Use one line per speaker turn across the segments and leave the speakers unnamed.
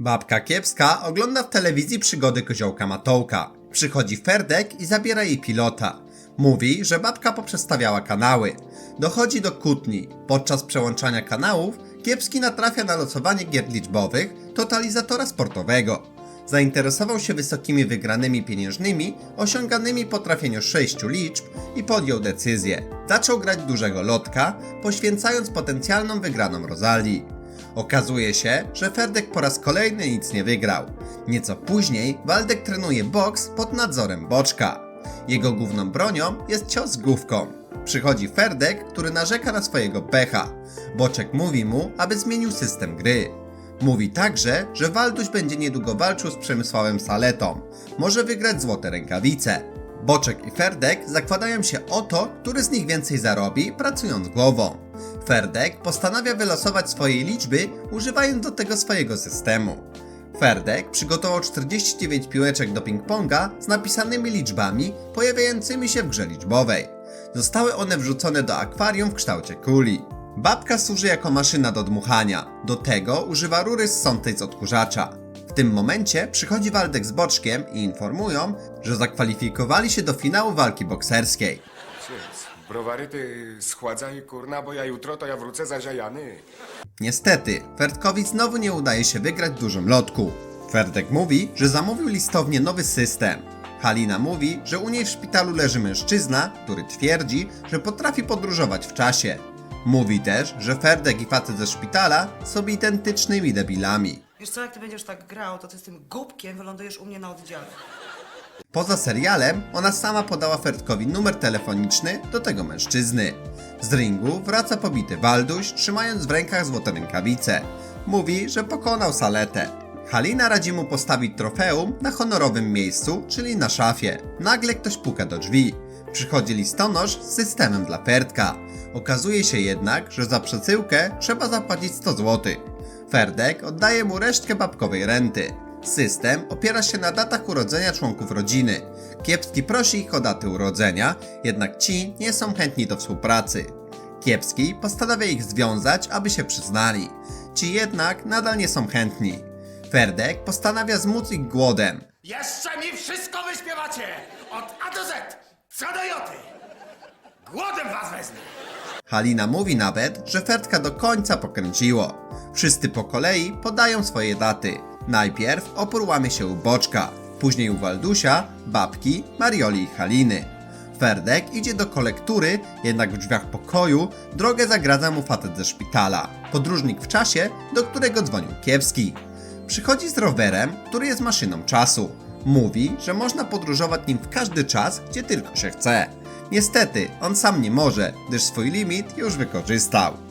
Babka kiepska ogląda w telewizji przygody koziołka Matołka. Przychodzi Ferdek i zabiera jej pilota. Mówi, że babka poprzestawiała kanały. Dochodzi do kłótni. Podczas przełączania kanałów Kiepski natrafia na losowanie gier liczbowych totalizatora sportowego. Zainteresował się wysokimi wygranymi pieniężnymi osiąganymi po trafieniu sześciu liczb i podjął decyzję. Zaczął grać dużego lotka, poświęcając potencjalną wygraną Rozalii. Okazuje się, że Ferdek po raz kolejny nic nie wygrał. Nieco później Waldek trenuje boks pod nadzorem Boczka. Jego główną bronią jest cios główką. Przychodzi Ferdek, który narzeka na swojego pecha. Boczek mówi mu, aby zmienił system gry. Mówi także, że Walduś będzie niedługo walczył z Przemysławem Saletą. Może wygrać złote rękawice. Boczek i Ferdek zakładają się o to, który z nich więcej zarobi, pracując głową. Ferdek postanawia wylosować swoje liczby, używając do tego swojego systemu. Ferdek przygotował 49 piłeczek do ping-ponga z napisanymi liczbami pojawiającymi się w grze liczbowej. Zostały one wrzucone do akwarium w kształcie kuli. Babka służy jako maszyna do dmuchania. Do tego używa rury ssącej z odkurzacza. W tym momencie przychodzi Waldek z Boczkiem i informują, że zakwalifikowali się do finału walki bokserskiej.
Browary ty schładzaj, kurna, bo ja jutro to ja wrócę zaziajany.
Niestety, Ferdkowi znowu nie udaje się wygrać w dużym lotku. Ferdek mówi, że zamówił listownie nowy system. Halina mówi, że u niej w szpitalu leży mężczyzna, który twierdzi, że potrafi podróżować w czasie. Mówi też, że Ferdek i facet ze szpitala są identycznymi debilami.
Wiesz co, jak ty będziesz tak grał, to ty z tym głupkiem wylądujesz u mnie na oddziale.
Poza serialem, ona sama podała Ferdkowi numer telefoniczny do tego mężczyzny. Z ringu wraca pobity Walduś, trzymając w rękach złote rękawice. Mówi, że pokonał Saletę. Halina radzi mu postawić trofeum na honorowym miejscu, czyli na szafie. Nagle ktoś puka do drzwi. Przychodzi listonosz z systemem dla Ferdka. Okazuje się jednak, że za przesyłkę trzeba zapłacić 100 zł. Ferdek oddaje mu resztkę babkowej renty. System opiera się na datach urodzenia członków rodziny. Kiepski prosi ich o daty urodzenia, jednak ci nie są chętni do współpracy. Kiepski postanawia ich związać, aby się przyznali. Ci jednak nadal nie są chętni. Ferdek postanawia zmóc ich głodem.
Jeszcze mi wszystko wyśpiewacie! Od A do Z! Co do Joty! Głodem was wezmę!
Halina mówi nawet, że Ferdka do końca pokręciło. Wszyscy po kolei podają swoje daty. Najpierw opór łamie się u Boczka, później u Waldusia, Babki, Marioli i Haliny. Ferdek idzie do kolektury, jednak w drzwiach pokoju drogę zagradza mu facet ze szpitala. Podróżnik w czasie, do którego dzwonił Kiepski. Przychodzi z rowerem, który jest maszyną czasu. Mówi, że można podróżować nim w każdy czas, gdzie tylko się chce. Niestety, on sam nie może, gdyż swój limit już wykorzystał.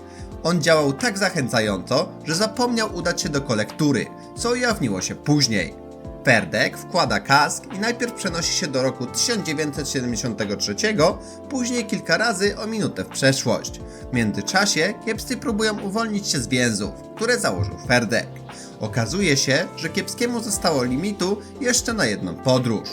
On działał tak zachęcająco, że zapomniał udać się do kolektury, co ujawniło się później. Ferdek wkłada kask i najpierw przenosi się do roku 1973, później kilka razy o minutę w przeszłość. W międzyczasie kiepscy próbują uwolnić się z więzów, które założył Ferdek. Okazuje się, że kiepskiemu zostało limitu jeszcze na jedną podróż.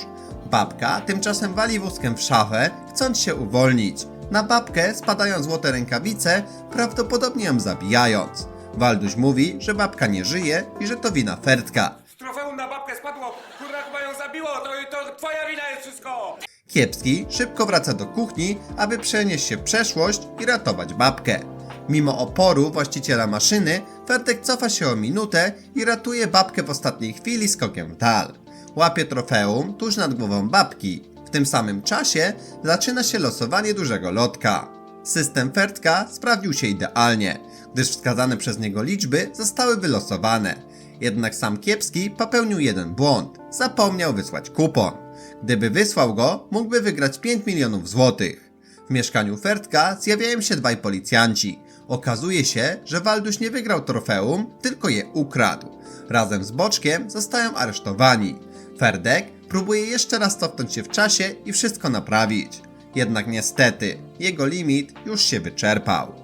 Babka tymczasem wali wózkiem w szafę, chcąc się uwolnić. Na babkę spadają złote rękawice, prawdopodobnie ją zabijając. Walduś mówi, że babka nie żyje i że to wina Ferdka.
Trofeum na babkę spadło! Kurna, chyba ją zabiło! To, to twoja wina jest wszystko!
Kiepski szybko wraca do kuchni, aby przenieść się w przeszłość i ratować babkę. Mimo oporu właściciela maszyny, Ferdek cofa się o minutę i ratuje babkę w ostatniej chwili skokiem w dal. Łapie trofeum tuż nad głową babki. Tym samym czasie zaczyna się losowanie dużego lotka. System Ferdka sprawdził się idealnie, gdyż wskazane przez niego liczby zostały wylosowane. Jednak sam Kiepski popełnił jeden błąd. Zapomniał wysłać kupon. Gdyby wysłał go, mógłby wygrać 5 milionów złotych. W mieszkaniu Ferdka zjawiają się dwaj policjanci. Okazuje się, że Walduś nie wygrał trofeum, tylko je ukradł. Razem z Boczkiem zostają aresztowani. Ferdek próbuje jeszcze raz cofnąć się w czasie i wszystko naprawić. Jednak niestety, jego limit już się wyczerpał.